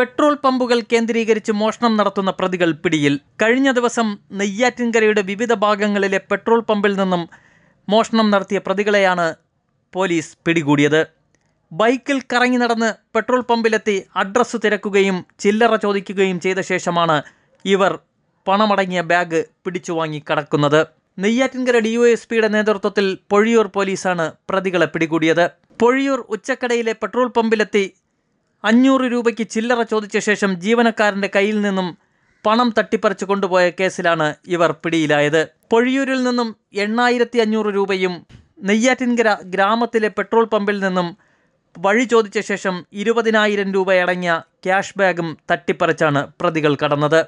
Petrol പമ്പുകൾ കേന്ദ്രീകരിച്ച് മോഷണം നടത്തുന്ന പ്രതികൾ പിടിയിൽ. കഴിഞ്ഞ ദിവസം നെയ്യാറ്റിൻകരയുടെ വിവിധ ഭാഗങ്ങളിലെ പെട്രോൾ പമ്പിൽ നിന്നും മോഷണം നടത്തിയ പ്രതികളെയാണ് പോലീസ് പിടികൂടിയത്. ബൈക്കിൽ കറങ്ങി നടന്ന് പെട്രോൾ പമ്പിലെത്തി അഡ്രസ്സ് തിരക്കുകയും ചില്ലറ ചോദിക്കുകയും ചെയ്ത ശേഷമാണ് ഇവർ പണമടങ്ങിയ ബാഗ് പിടിച്ചു വാങ്ങി കടക്കുന്നത്. നെയ്യാറ്റിൻകര ഡി ഒ എസ് പിയുടെ നേതൃത്വത്തിൽ പൊഴിയൂർ പോലീസാണ് പ്രതികളെ പിടികൂടിയത്. പൊഴിയൂർ ഉച്ചക്കടയിലെ പെട്രോൾ പമ്പിലെത്തി അഞ്ഞൂറ് രൂപയ്ക്ക് ചില്ലറ ചോദിച്ച ശേഷം ജീവനക്കാരന്റെ കയ്യിൽ നിന്നും പണം തട്ടിപ്പറിച്ചു കൊണ്ടുപോയ കേസിലാണ് ഇവർ പിടിയിലായത്. പൊഴിയൂരിൽ നിന്നും എണ്ണായിരത്തി അഞ്ഞൂറ് രൂപയും നെയ്യാറ്റിൻകര ഗ്രാമത്തിലെ പെട്രോൾ പമ്പിൽ നിന്നും വഴി ചോദിച്ച ശേഷം ഇരുപതിനായിരം രൂപയടങ്ങിയ ക്യാഷ് ബാഗും തട്ടിപ്പറിച്ചാണ് പ്രതികൾ കടന്നത്.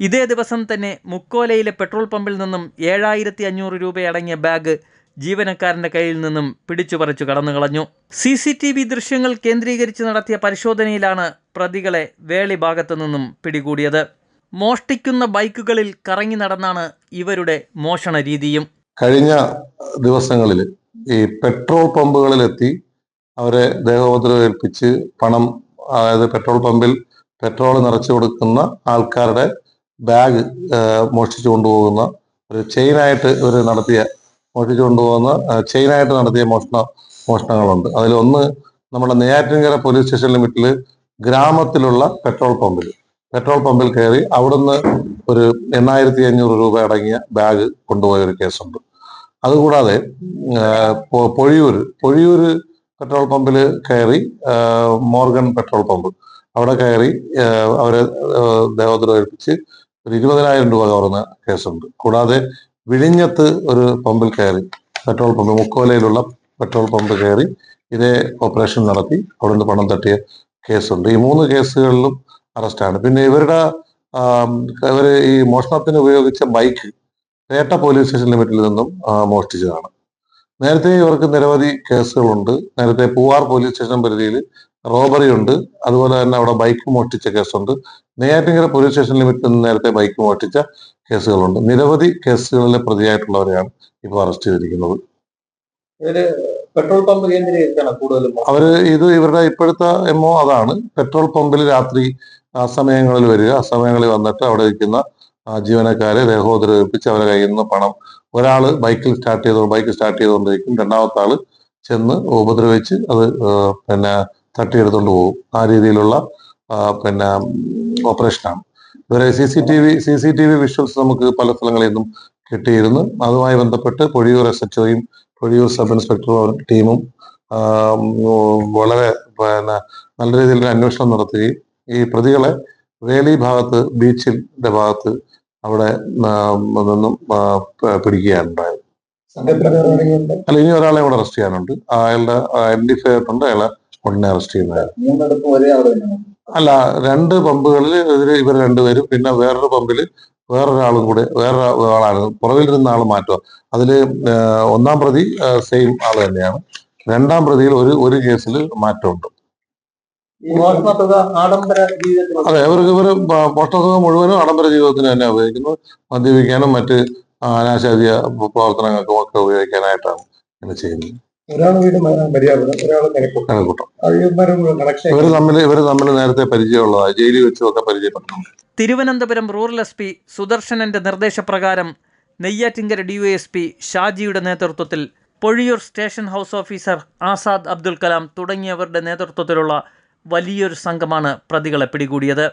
ഇതേ ദിവസം തന്നെ മുക്കോലയിലെ പെട്രോൾ പമ്പിൽ നിന്നും ഏഴായിരത്തി അഞ്ഞൂറ് രൂപയടങ്ങിയ ബാഗ് ജീവനക്കാരന്റെ കയ്യിൽ നിന്നും പിടിച്ചുപറിച്ചു കടന്നുകളഞ്ഞു സി സി ടി വി ദൃശ്യങ്ങൾ കേന്ദ്രീകരിച്ച് നടത്തിയ പരിശോധനയിലാണ് പ്രതികളെ വേളി ഭാഗത്തു നിന്നും പിടികൂടിയത്. മോഷ്ടിക്കുന്ന ബൈക്കുകളിൽ കറങ്ങി നടന്നാണ് ഇവരുടെ മോഷണ രീതിയും. കഴിഞ്ഞ ദിവസങ്ങളിൽ ഈ പെട്രോൾ പമ്പുകളിലെത്തി അവരെ ദേഹോപദ്രവം ഏൽപ്പിച്ച് പണം അതായത് പെട്രോൾ പമ്പിൽ പെട്രോൾ നിറച്ചു കൊടുക്കുന്ന ആൾക്കാരുടെ ബാഗ് മോഷ്ടിച്ചു കൊണ്ടുപോകുന്ന ഒരു ചെയിനായിട്ട് ഇവർ നടത്തിയ മോഷ്ടിച്ചു കൊണ്ടുപോകുന്ന ചെയിനായിട്ട് നടത്തിയ മോഷണ മോഷണങ്ങളുണ്ട്. അതിലൊന്ന് നമ്മുടെ നെയ്യാറ്റിൻകര പോലീസ് സ്റ്റേഷൻ ലിമിറ്റിൽ ഗ്രാമത്തിലുള്ള പെട്രോൾ പമ്പിൽ. പെട്രോൾ പമ്പിൽ കയറി അവിടുന്ന് ഒരു എണ്ണായിരത്തി അഞ്ഞൂറ് രൂപ അടങ്ങിയ ബാഗ് കൊണ്ടുപോയ ഒരു കേസുണ്ട്. അതുകൂടാതെ പൊഴിയൂര് പൊഴിയൂര് പെട്രോൾ പമ്പിൽ കയറി മോർഗൻ പെട്രോൾ പമ്പ്. അവിടെ കയറി അവരെ ദേവദ്രോഹിപ്പിച്ച് ഒരു ഇരുപതിനായിരം രൂപ കവർന്ന കേസുണ്ട്. കൂടാതെ വിഴിഞ്ഞത്ത് ഒരു പമ്പിൽ കയറി പെട്രോൾ പമ്പ് മുക്കോലയിലുള്ള പെട്രോൾ പമ്പ് കയറി ഇതേ ഓപ്പറേഷൻ നടത്തി. അവിടെ നിന്ന് പണം തട്ടിയ കേസുണ്ട്. ഈ മൂന്ന് കേസുകളിലും അറസ്റ്റാണ്. പിന്നെ ഇവരുടെ ഇവർ ഈ മോഷണത്തിന് ഉപയോഗിച്ച ബൈക്ക് പേട്ട പോലീസ് സ്റ്റേഷൻ ലിമിറ്റിൽ നിന്നും മോഷ്ടിച്ചതാണ്. നേരത്തെ ഇവർക്ക് നിരവധി കേസുകളുണ്ട്. നേരത്തെ പൂവാർ പോലീസ് സ്റ്റേഷൻ പരിധിയിൽ റോബറി ഉണ്ട്. അതുപോലെ തന്നെ അവിടെ ബൈക്ക് മോഷ്ടിച്ച കേസുണ്ട്. നെയ്യാറ്റിങ്കര പോലീസ് സ്റ്റേഷൻ ലിമിറ്റിൽ നിന്ന് നേരത്തെ ബൈക്ക് മോഷ്ടിച്ച കേസുകളുണ്ട്. നിരവധി കേസുകളിലെ പ്രതിയായിട്ടുള്ളവരെയാണ് ഇപ്പോൾ അറസ്റ്റ് ചെയ്തിരിക്കുന്നത്. പെട്രോൾ പമ്പ് കേന്ദ്രീകരിച്ചാണ് കൂടുതലും അവർ ഇത് ഇവരുടെ ഇപ്പോഴത്തെ എമ്മോ അതാണ്. പെട്രോൾ പമ്പിൽ രാത്രി ആ സമയങ്ങളിൽ വരിക. ആ സമയങ്ങളിൽ വന്നിട്ട് അവിടെ ഇരിക്കുന്ന ജീവനക്കാരെ ദേഹോദ്രവിപ്പിച്ച് അവരെ കയ്യിൽ നിന്ന് പണം ഒരാൾ ബൈക്കിൽ സ്റ്റാർട്ട് ചെയ്തോ ബൈക്ക് സ്റ്റാർട്ട് ചെയ്തുകൊണ്ടിരിക്കും രണ്ടാമത്തെ ആൾ ചെന്ന് ഉപദ്രവിച്ച് അത് പിന്നെ തട്ടിയെടുത്തുകൊണ്ട് പോകും. ആ രീതിയിലുള്ള പിന്നെ ഓപ്പറേഷനാണ്. ഇവരെ C C T V C C T V visuals നമുക്ക് പല സ്ഥലങ്ങളിൽ നിന്നും കിട്ടിയിരുന്നു. അതുമായി ബന്ധപ്പെട്ട് പൊഴിയൂർ എസ് എച്ച് ഒയും പൊഴിയൂർ സബ് ഇൻസ്പെക്ടറും ടീമും വളരെ പിന്നെ നല്ല രീതിയിലൊരു അന്വേഷണം നടത്തുകയും ഈ പ്രതികളെ വേലി ഭാഗത്ത് ബീച്ചിന്റെ ഭാഗത്ത് അവിടെ നിന്നും ആ, പ- പിടിക്കുകയാണ് ഉണ്ടായത് സംഘപ്രവർത്തകരുണ്ട്. അല്ല ഇനി ഒരാളെ അവിടെ അറസ്റ്റ് ചെയ്യാനുണ്ട്. അയാളുടെ ഐഡന്റിഫൈ ആയിട്ടുണ്ട് അയാളെ ഉടനെ അറസ്റ്റ് ചെയ്യുന്നത്. അല്ല രണ്ട് പമ്പുകളിൽ എതിരെ ഇവർ രണ്ടുപേരും പിന്നെ വേറൊരു പമ്പിൽ വേറൊരാളും കൂടെ വേറൊരു ആളാണ് പുറകിൽ ഇരുന്ന ആൾ മാറ്റുക അതിൽ ഒന്നാം പ്രതി സെയിം ആൾ തന്നെയാണ്. രണ്ടാം പ്രതിയിൽ ഒരു ഒരു കേസിൽ മാറ്റമുണ്ട്. ആഡംബര അതെ അവർക്ക് ഇവർ മോഷ്ടതുക മുഴുവനും ആഡംബര ജീവിതത്തിന് തന്നെ ഉപയോഗിക്കുന്നു. മദ്യപിക്കാനും മറ്റ് അനാശാദ്യ പ്രവർത്തനങ്ങൾക്കും ഒക്കെ ഉപയോഗിക്കാനായിട്ടാണ് ഇങ്ങനെ ചെയ്യുന്നത്. ഒരാൾ വീട് തമ്മിൽ തമ്മിൽ നേരത്തെ പരിചയമുള്ളതാണ് ജയിലിൽ വെച്ചൊക്കെ പരിചയപ്പെട്ടിട്ടുണ്ട്. തിരുവനന്തപുരം റൂറൽ എസ് പി സുദർശനന്റെ നിർദ്ദേശപ്രകാരം നെയ്യാറ്റിങ്കര ഡി എസ് പി ഷാജിയുടെ നേതൃത്വത്തിൽ Pozhiyoor station house officer Azad Abdul Kalam തുടങ്ങിയവരുടെ നേതൃത്വത്തിലുള്ള വലിയൊരു സംഘമാണ് പ്രതികളെ പിടികൂടിയത്.